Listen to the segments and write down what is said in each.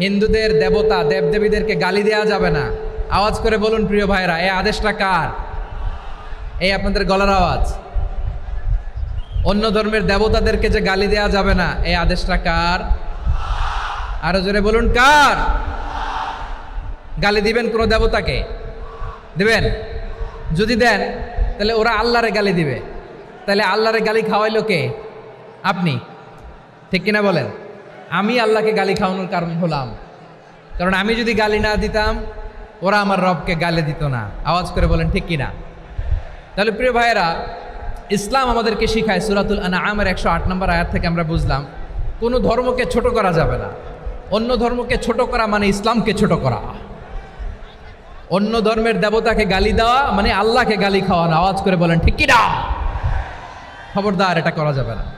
হিন্দুদের দেবতা দেবদেবীদেরকে গালি দেওয়া যাবে না। আওয়াজ করে বলুন, প্রিয় ভাইরা এই আদেশটা কার? এই আপনাদের গলার আওয়াজ। অন্য ধর্মের দেবতাদেরকে যে গালি দেওয়া যাবে না, এই আদেশটা কার? আরও জোরে বলুন, কার? গালি দিবেন কোনো দেবতাকে? দিবেন? যদি দেন, তাহলে ওরা আল্লাহরে গালি দিবে। তাহলে আল্লাহরে গালি খাওয়াইলো কে? আপনি। ঠিক কিনা বলেন? আমি আল্লাহকে গালি খাওয়ানোর কারণ হলাম। কারণ আমি যদি গালি না দিতাম, ওরা আমার রবকে গালি দিত না। আওয়াজ করে বলেন, ঠিক কিনা? তাহলে প্রিয় ভাইয়েরা, ইসলাম আমাদেরকে শিখায় সুরাতুল আনা আমের একশো আট নম্বর আয়াত থেকে আমরা বুঝলাম, কোনো ধর্মকে ছোট করা যাবে না। অন্য ধর্মকে ছোট করা মানে ইসলামকে ছোট করা। অন্য ধর্মের দেবতাকে গালি দেওয়া মানে আল্লাহকে গালি খাওয়ানো। আওয়াজ করে বলেন, ঠিক কিনা? খবরদার, এটা করা যাবে না।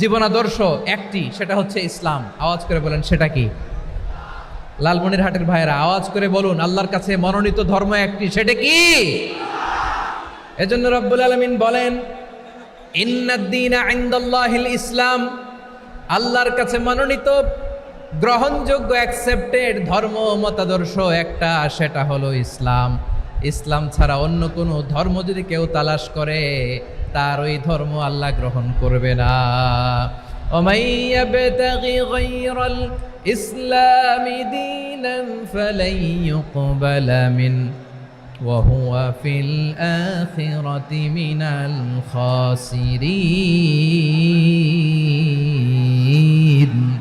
জীবনাদর্শ একটি, সেটা হচ্ছে ইসলাম। আওয়াজ করে বলেন, সেটা কি? লালমনির হাটের ভাইয়েরা, আওয়াজ করে বলুন, আল্লাহর কাছে মনোনীত ধর্ম একটি, সেটা কি? এজন্য রব্বুল আলমিন বলেন ইসলাম আল্লাহর কাছে মনোনীত, গ্রহণযোগ্য অ্যাকসেপ্টেড ধর্ম, মতাদর্শ একটা, সেটা হলো ইসলাম। ইসলাম ছাড়া অন্য কোনো ধর্ম যদি কেউ তালাশ করে তার ওই ধর্ম আল্লাহ গ্রহণ করবে না ومن يبتغي غير الإسلام دينا فلن يقبل منه وهو في الآخرة من الخاسرين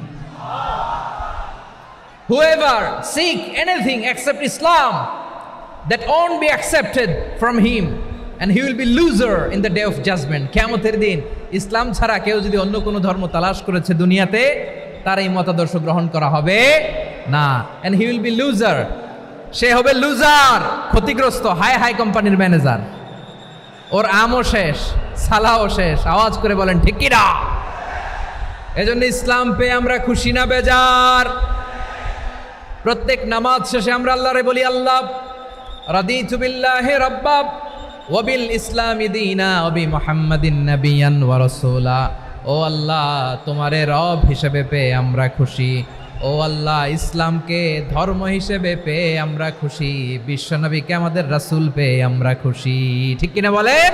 Whoever seek anything except Islam, that won't be accepted from him, and he will be loser in the day of judgment. কেমতের দিন, ইসলাম ছাড়া কেউ যদি অন্য কোনো ধর্ম তালাশ করেছে দুনিয়াতে, তার এই মতাদর্শ গ্রহণ করা হবে না। And he will be loser সে হবে লুজার ক্ষতিগ্রস্ত হাই হাই কোম্পানির ম্যানেজার ওর আমও শেষ সালাও শেষ। আওয়াজ করে বলেন, ঠিক কিনা এজন্য ইসলাম পেয়ে আমরা খুশি না, বেজার। প্রত্যেক নামাজ শেষে আমরা আল্লাহরে বলি, আল্লাহ, রাদিতু বিল্লাহি রাব্বাব ওয়াবিল ইসলামি দীনা, ওবি মুহাম্মাদিন নাবিয়ান ওয়া রাসূলা। ও আল্লাহ, তোমারে রব হিসেবে পেয়ে আমরা খুশি। ও আল্লাহ, ইসলামকে ধর্ম হিসেবে পেয়ে আমরা খুশি। বিশ্বনবীকে আমাদের রাসূল পেয়ে আমরা খুশি। ঠিক কিনা বলেন?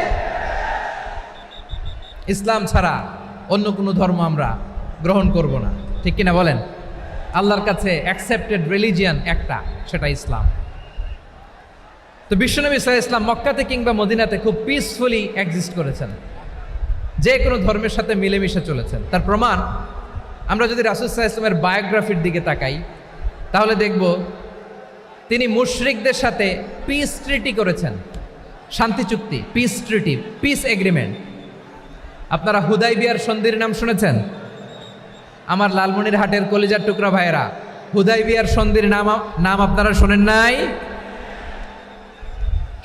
ইসলাম ছাড়া অন্য কোনো ধর্ম আমরা গ্রহণ করব না। ঠিক কিনা বলেন? আল্লাহর কাছে অ্যাকসেপ্টেড রিলিজিয়ান একটা, সেটা ইসলাম। তো বিশ্বনবী সাহা ইসলাম মক্কাতে কিংবা মদিনাতে খুব পিসফুলি এক্সিস্ট করেছেন। যে কোনো ধর্মের সাথে মিলেমিশে চলেছেন। তার প্রমাণ, আমরা যদি রাসুল সাহা ইসলামের বায়োগ্রাফির দিকে তাকাই, তাহলে দেখব তিনি মুশরিকদের সাথে পিস ট্রিটি করেছেন। শান্তি চুক্তি পিস ট্রিটি পিস এগ্রিমেন্ট আপনারা হুদাই বিয়ার সন্ধির নাম শুনেছেন? আমার লালমনির হাটের কলিজার টুকরা ভাইয়েরা, হুদাই বিয়ার সন্ধির নাম নাম আপনারা শোনেন নাই?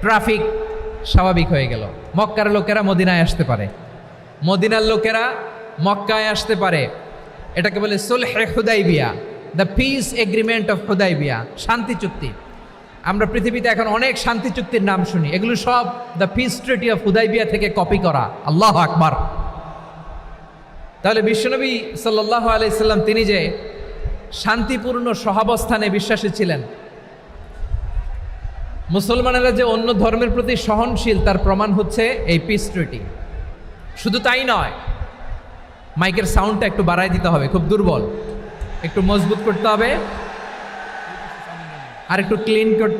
ট্রাফিক স্বাভাবিক হয়ে গেল। মক্কার লোকেরা মদিনায় আসতে পারে। মদিনার লোকেরা মক্কায় আসতে পারে। এটাকে বলে সুলহে Hudaibiya the peace agreement of Hudaibiya, শান্তি চুক্তি। আমরা পৃথিবীতে এখন অনেক শান্তি চুক্তির নাম শুনি। এগুলো সব the peace treaty of Hudaibiya থেকে কপি করা। আল্লাহ আকবার। তাহলে বিশ্বনবী সাল্লাহ আলাইসাল্লাম তিনি যে শান্তিপূর্ণ সহাবস্থানে বিশ্বাসী ছিলেন মুসলমানেরা যে অন্য ধর্মের প্রতি সহনশীল, তার প্রমাণ হচ্ছে এই পিস ট্রিটি শুধু তাই নয়, মাইকের সাউন্ডটা একটু বাড়াই দিতে হবে, খুব দুর্বল। একটু মজবুত করতে হবে, আর একটু ক্লিন করতে